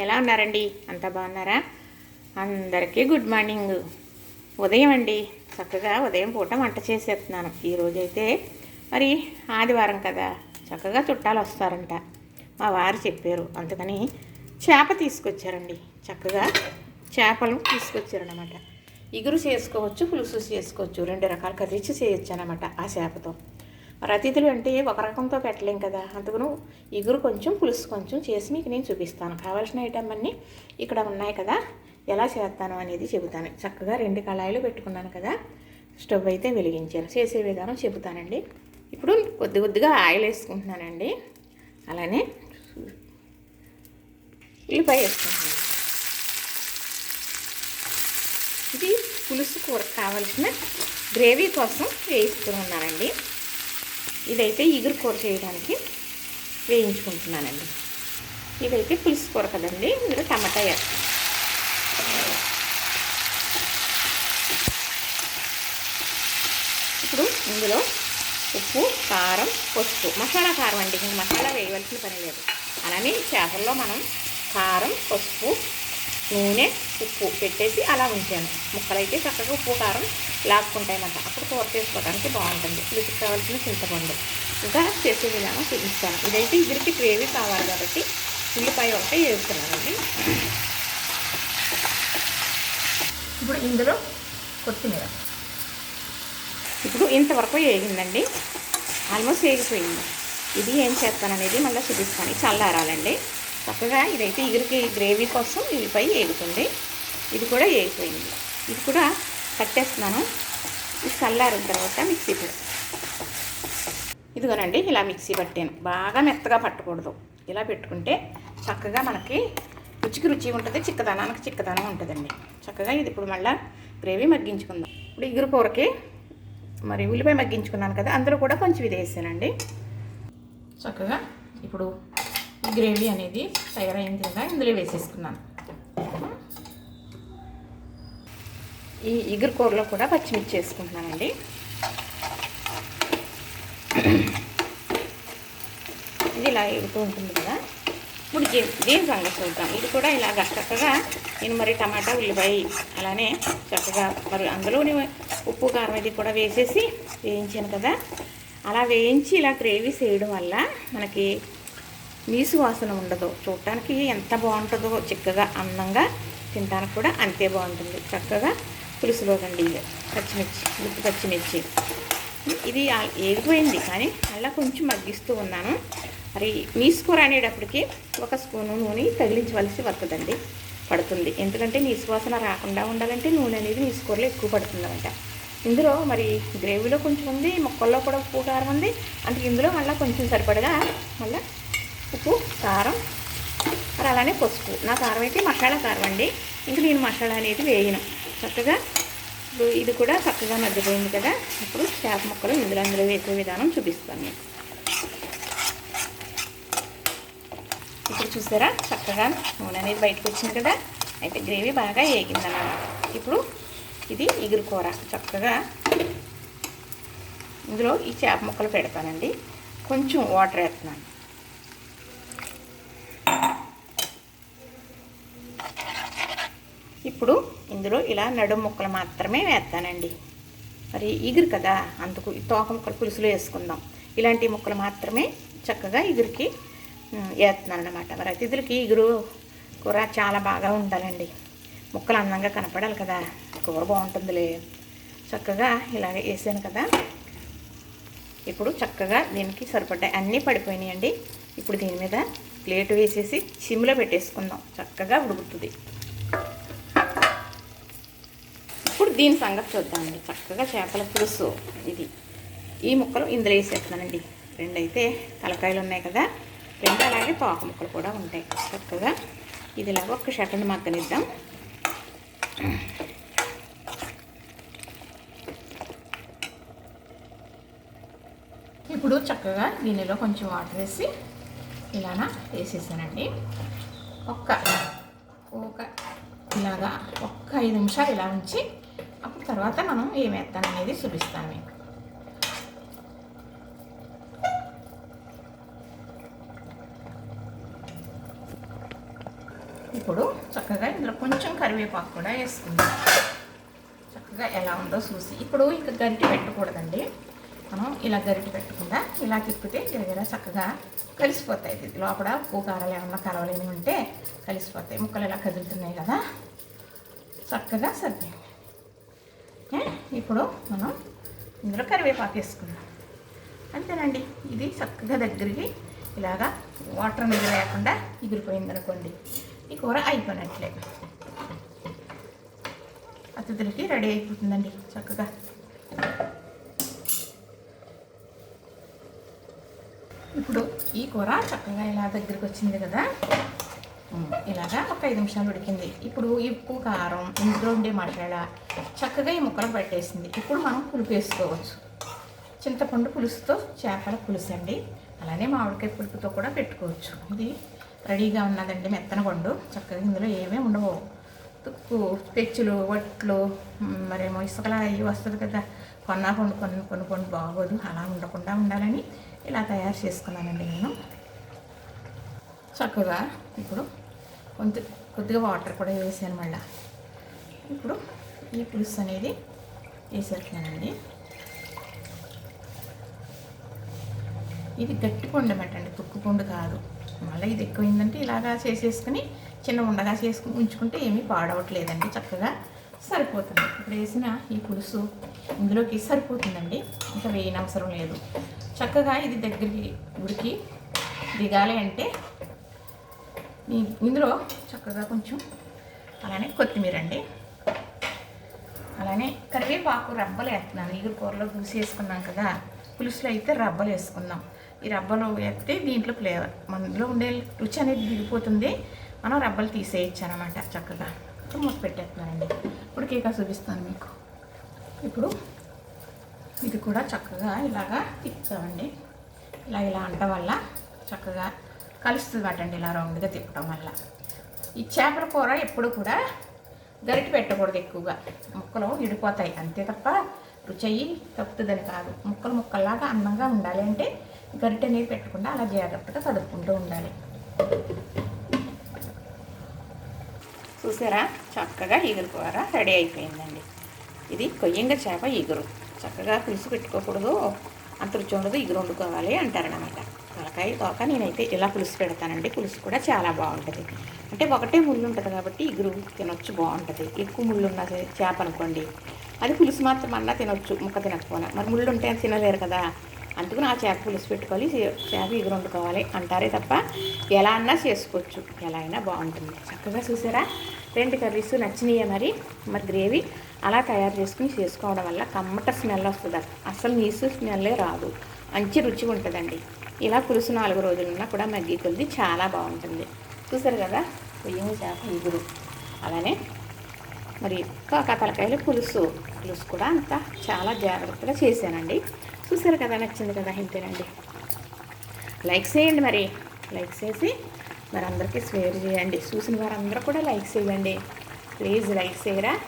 ఎలా ఉన్నారండి? అంతా బాగున్నారా? అందరికీ గుడ్ మార్నింగ్ ఉదయం అండి. చక్కగా ఉదయం పూట వంట చేసేస్తున్నాను. ఈరోజైతే మరి ఆదివారం కదా. చక్కగా చుట్టాలు వస్తారంట. మా వారు చెప్పారు. అందుకని చేప తీసుకొచ్చారండి. చక్కగా చేపలు తీసుకొచ్చారనమాట ఇగురు చేసుకోవచ్చు పులుసు చేసుకోవచ్చు. రెండు రకాల కర్రీస్ చేయొచ్చు అనమాట ఆ చేపతో. మరి అతిథులు అంటే ఒక రకంతో పెట్టలేం కదా. అందుకును ఇగురు కొంచెం పులుసు కొంచెం చేసి మీకు నేను చూపిస్తాను. కావాల్సిన ఐటమ్ అన్నీ ఇక్కడ ఉన్నాయి కదా. ఎలా చేస్తాను అనేది చెబుతాను. చక్కగా రెండు కళాయిలు పెట్టుకున్నాను కదా. స్టవ్ అయితే వెలిగించాను. చేసే విధానం చెబుతానండి. ఇప్పుడు కొద్ది కొద్దిగా ఆయిల్ వేసుకుంటున్నానండి. అలానే ఉల్లిపాయ వేసుకుంటున్నాను. ఇది పులుసు కూర కావాల్సిన గ్రేవీ కోసం వేయిస్తూ ఉన్నానండి. ఇదైతే ఇగురు కూర చేయడానికి వేయించుకుంటున్నానండి. ఇదైతే పులుసు కూర కదండి ఇందులో టమాటా వేస్తాను ఇప్పుడు ఇందులో ఉప్పు కారం పసుపు. మసాలా కారం అండి ఇంక మసాలా వేయవలసిన పని లేదు. అలానే చేపల్లో మనం కారం పసుపు నూనె ఉప్పు పెట్టేసి అలా ఉంచాను. ముక్కలైతే చక్కగా ఉప్పు కారం లాక్కుంటాయన్నమాట. అప్పుడు కూర చేసుకోవడానికి బాగుంటుంది. పులుసుకు కావాల్సిన చింతపండు. ఇంకా చేసే విధానం చూపిస్తాను. ఇదైతే ఇద్దరికి గ్రేవీ కావాలి కాబట్టి ఉల్లిపాయ ఒకటే వేస్తున్నానండి. ఇప్పుడు ఇందులో కొత్తిమీర. ఇప్పుడు ఇంతవరకు వేగిందండి. ఆల్మోస్ట్ వేగిపోయింది. ఇది ఏం చేస్తాననేది మళ్ళీ చూపిస్తాను. చల్లారాలండి. చక్కగా ఇదైతే ఇగురికి గ్రేవీ కోసం ఉల్లిపాయ వేగుతుంది ఇది కూడా వేగిపోయింది ఇది కూడా కట్టేస్తున్నాను. ఇది చల్లారిన తర్వాత మిక్సీ ఇదిగోనండి ఇలా మిక్సీ పట్టాను. బాగా మెత్తగా పట్టకూడదు. ఇలా పెట్టుకుంటే చక్కగా మనకి రుచికి రుచి ఉంటుంది చిక్కదనానికి చిక్కదనం ఉంటుందండి. చక్కగా ఇది ఇప్పుడు మళ్ళీ గ్రేవీ మగ్గించుకుందాం. ఇప్పుడు ఇగురు కూరకి మరి ఉల్లిపాయ మగ్గించుకున్నాను కదా అందులో కూడా కొంచెం ఇది వేసానండి. చక్కగా ఇప్పుడు గ్రేవీ అనేది తయారైంది కదా ఇందులో వేసేసుకున్నాను. ఈ ఇగురు కూరలో కూడా పచ్చిమిర్చి వేసుకుంటున్నానండి. ఇది ఇలా ఎగుతూ ఉంటుంది కదా. ఇప్పుడు దీని సంగతి చూద్దాం. ఇది కూడా ఇలా చక్కగా నేను మరి టమాటా ఉల్లిపాయ అలానే చక్కగా మరి అందులోని ఉప్పు కారం ఇది కూడా వేసేసి వేయించాను కదా. అలా వేయించి ఇలా గ్రేవీ చేయడం వల్ల మనకి నీసు వాసన ఉండదు. చూడటానికి ఎంత బాగుంటుందో చిక్కగా అందంగా తినడానికి కూడా అంతే బాగుంటుంది. చక్కగా పులుసులో కండి పచ్చిమిర్చి గుర్తు పచ్చిమిర్చి. ఇది ఏగిపోయింది కానీ అలా కొంచెం మగ్గిస్తూ ఉన్నాను. మరి నీసు కూర అనేటప్పటికి ఒక స్పూను నూనె తగిలించవలసి వస్తుందండి. పడుతుంది. ఎందుకంటే నీసు వాసన రాకుండా ఉండాలంటే నూనె అనేది నీసు కూరలో ఎక్కువ పడుతుందన్నమాట. ఇందులో మరి గ్రేవీలో కొంచెం ఉంది ముక్కల్లో కూడా ఉప్పు కారం ఉంది. అంటే ఇందులో మళ్ళీ కొంచెం సరిపడగా మళ్ళీ ఉప్పు కారం. మరి అలానే పసుపు. నా కారం అయితే మసాలా కారం అండి. ఇంకా నేను మసాలా అనేది వేయను. చక్కగా ఇప్పుడు ఇది కూడా చక్కగా మగ్గిపోయింది కదా. ఇప్పుడు చేప ముక్కలు ఇందులో అందులో వేసే విధానం చూపిస్తాను మీకు. ఇప్పుడు చూసారా? చక్కగా నూనె అనేది బయటకు వచ్చింది కదా. అయితే గ్రేవీ బాగా వేగిందన్నమాట ఇప్పుడు ఇది ఇగురు కూర. చక్కగా ఇందులో ఈ చేప ముక్కలు పెడతానండి. కొంచెం వాటర్ వేస్తున్నాను. ఇప్పుడు ఇందులో ఇలా నడుము ముక్కలు మాత్రమే వేస్తానండి. మరి ఇగురు కదా అందుకు ఈ తోక ముక్కలు పులుసులో వేసుకుందాం. ఇలాంటి ముక్కలు మాత్రమే చక్కగా ఇగురికి వేస్తున్నాను అనమాట మరి అతిథులకి ఇగురు కూర చాలా బాగా ఉండాలండి. ముక్కలు అందంగా కనపడాలి కదా కూర బాగుంటుందిలే. చక్కగా ఇలాగ వేసాను కదా. ఇప్పుడు చక్కగా దీనికి సరిపడ్డాయి అన్నీ పడిపోయినాయండి. ఇప్పుడు దీని మీద ప్లేట్ వేసేసి సిమ్లో పెట్టేసుకుందాం. చక్కగా ఉడుకుతుంది ఇప్పుడు దీని సంగతి చూద్దామండి. చక్కగా చేపల పులుసు ఇది. ఈ ముక్కలు ఇందులో వేసేస్తున్నానండి. రెండు అయితే తలకాయలు ఉన్నాయి కదా. రెండు అలాగే తోక ముక్కలు కూడా ఉంటాయి. చక్కగా ఇది ఇలాగ ఒక షటన్ మగ్గనిద్దాం. ఇప్పుడు చక్కగా దీనిలో కొంచెం వాటర్ వేసి ఇలానా వేసేసానండి. ఒక్క ఒక ఇలాగా ఒక్క ఐదు నిమిషాలు ఇలా ఉంచి తర్వాత మనం ఏం మెత్త అనేది చూపిస్తాను మీకు. ఇప్పుడు చక్కగా ఇందులో కొంచెం కరివేపాకు కూడా వేసుకుందాం. చక్కగా ఎలా ఉందో చూసి. ఇప్పుడు ఇంకా గరిటె పెట్టకూడదండి. మనం ఇలా గరిటె పెట్టకుండా ఇలా తిప్పితే గిరగిర చక్కగా కలిసిపోతాయి. ఇది లోపల ఉప్పు కారాలు ఏమన్నా కలవలేని ఉంటే కలిసిపోతాయి. ముక్కలు ఇలా కదులుతున్నాయి కదా. చక్కగా ఓకే ఇప్పుడు మనం ఇందులో కరివేపాకు వేసుకుందాం. అంతేనండి ఇది చక్కగా దగ్గరికి ఇలాగా వాటర్ మీద లేకుండా ఎగిరిపోయింది అనుకోండి ఈ కూర అయిపోయినట్లే. అతిథులకి రెడీ అయిపోతుందండి చక్కగా. ఇప్పుడు ఈ కూర చక్కగా ఇలా దగ్గరికి వచ్చింది కదా ఇలాగా ఒక ఐదు నిమిషాలు ఉడికింది. ఇప్పుడు ఉప్పు కారం ఇందులో ఉండే మసాలా చక్కగా ఈ ముక్కలు పట్టేసింది. ఇప్పుడు మనం పులుపు వేసుకోవచ్చు. చింతపండు పులుసుతో చేపల పులుసు అండి. అలానే మామిడికాయ పులుపుతో కూడా పెట్టుకోవచ్చు. ఇది రెడీగా ఉన్నదండి మెత్తనగొండు చక్కగా ఇందులో ఏమీ ఉండవు. తుక్కు పెచ్చులు వట్లు మరేమో ఇసుకలా అవి వస్తుంది కదా. కొన్నా కొన్ని కొన్ని కొన్ని కొన్ని బాగోదు. అలా ఉండకుండా ఉండాలని ఇలా తయారు చేసుకున్నానండి నేను. చక్కగా ఇప్పుడు కొంత కొద్దిగా వాటర్ కూడా వేసాను మళ్ళీ. ఇప్పుడు ఈ పులుసు అనేది వేసేస్తున్నానండి. ఇది గట్టి పండు అండి తుక్కు పండు కాదు. మళ్ళీ ఇది ఎక్కువైందంటే ఇలాగా చేసేసుకుని చిన్న ఉండగా చేసుకుని ఉంచుకుంటే ఏమీ పాడవట్లేదండి చక్కగా సరిపోతుంది. ఇప్పుడు వేసిన ఈ పులుసు ఇందులోకి సరిపోతుందండి. ఇంకా వేయనవసరం లేదు. చక్కగా ఇది దగ్గరికి ఉడికి దిగాలి అంటే ఇందులో చక్కగా కొంచెం అలానే కొత్తిమీర అండి. అలానే కరివేపాకు రబ్బలు వేస్తున్నాను. ఈగురు కూరలో పులుసు వేసుకున్నాం కదా పులుసులో అయితే రబ్బలు వేసుకుందాం. ఈ రబ్బలు వేస్తే దీంట్లో ఫ్లేవర్ మనలో ఉండే రుచి అనేది దిగిపోతుంది. మనం రబ్బలు తీసేయచ్చు అనమాట చక్కగా. ఇప్పుడు మూత పెట్టేస్తున్నానండి. ఇప్పుడు కేక చూపిస్తాను మీకు. ఇప్పుడు ఇది కూడా చక్కగా ఇలాగా తిప్పుతామండి. ఇలా ఇలా అంట వల్ల చక్కగా కలుస్తుంది అటండి ఇలా రౌండ్గా తిప్పడం వల్ల ఈ చేపల కూర ఎప్పుడు కూడా గరిటె పెట్టకూడదు ఎక్కువగా. ముక్కలు విడిపోతాయి అంతే తప్ప రుచి తప్పుతుందని కాదు. ముక్కలు ముక్కల్లాగా అందంగా ఉండాలి అంటే గరిటె అనేది పెట్టకుండా అలా జాగ్రత్తగా కదుపుకుంటూ ఉండాలి. చూసారా? చక్కగా ఈగురు కూర రెడీ అయిపోయిందండి. ఇది కొయ్యంగా చేప ఈగురు. చక్కగా పులుసు పెట్టుకోకూడదు. అంత రుచి ఉండదు ఈగురు వండుకోవాలి అంటారనమాట తలకాయ తోక నేనైతే ఇలా పులుసు పెడతానండి. పులుసు కూడా చాలా బాగుంటుంది. అంటే ఒకటే ముళ్ళు ఉంటుంది కాబట్టి ఇగురు తినొచ్చు బాగుంటుంది. ఎక్కువ ముళ్ళు ఉన్న చేప అనుకోండి అది పులుసు మాత్రం అన్నా తినొచ్చు ముక్క తినకపోయినా. మరి ముళ్ళు ఉంటే తినలేరు కదా. అందుకు నా చేప పులుసు పెట్టుకోవాలి చేప ఎగురు వండుకోవాలి అంటారే తప్ప ఎలా అన్నా చేసుకోవచ్చు. ఎలా అయినా బాగుంటుంది. చక్కగా చూసారా? రెండు కర్రీస్ నచ్చినాయి మరి? మరి గ్రేవీ అలా తయారు చేసుకుని చేసుకోవడం వల్ల కమ్మట స్మెల్ వస్తుంది. అసలు నీసు స్మెల్లే రాదు. మంచి రుచి ఉంటుందండి. ఇలా పులుసు నాలుగు రోజులున్నా కూడా మగ్గి కొద్ది చాలా బాగుంటుంది. చూసారు కదా? పొయ్యి చేప ఇగురు. అలానే మరి కాకా తలకాయలు పులుసు. పులుసు కూడా అంతా చాలా జాగ్రత్తగా చేశానండి. చూసారు కదా? నచ్చింది కదా? ఇంతేనండి లైక్ చేయండి మరి. లైక్ చేసి మరి అందరికీ షేర్ చేయండి. చూసిన వారందరూ కూడా లైక్ చేయండి. ప్లీజ్ లైక్ చేయరా?